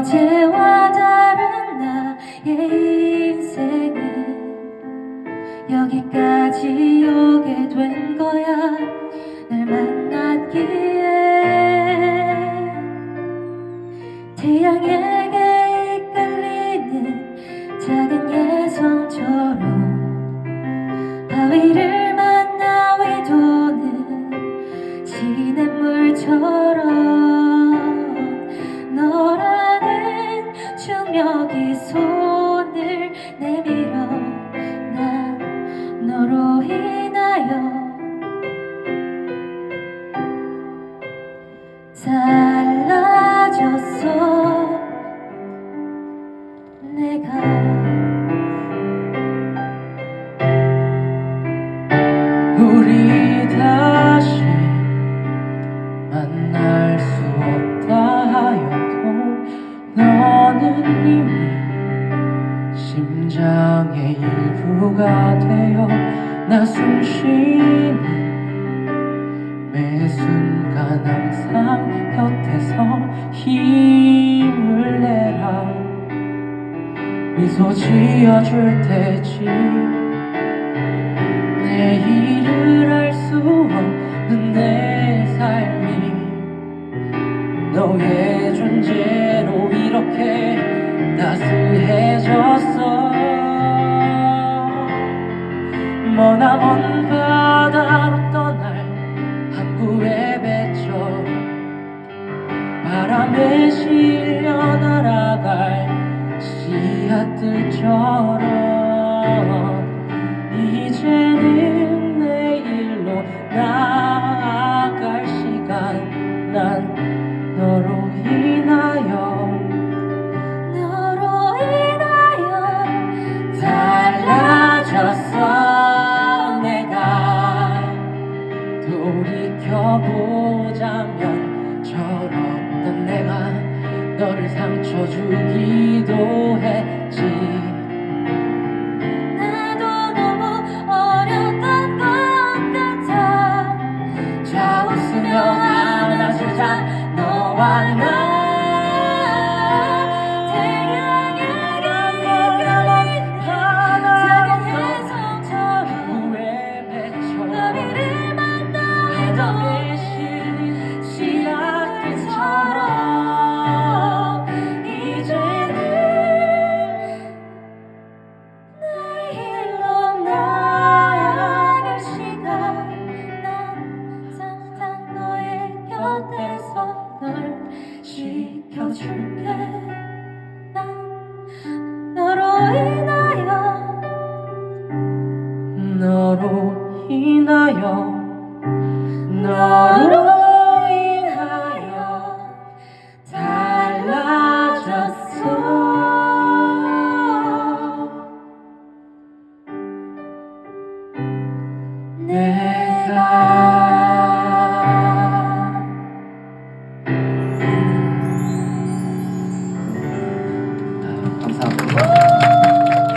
어제와 다른 나의 인생은 여기까지 오게 된 거야. 날 만났기에 태양에게 이끌리는 작은 예성처럼 바위를 중력이 손을 내밀어 난 너로 인하여 달라졌어 내가 심장의 일부가 되어 나 숨 쉬는 매 순간 항상 곁에서 힘을 내라. 미소 지어줄 테지 내일을 알 수 없는 내 삶이 너의 존재로 이렇게 따스해 머나먼 바다로 떠날 항구의 배처럼 바람에 실려 날아갈 씨앗들처럼 보자면 저렇던 내가 너를 상처 주기도 했지 곁에서 널 지켜줄게. 난 너로 인하여 너로 인하여 너로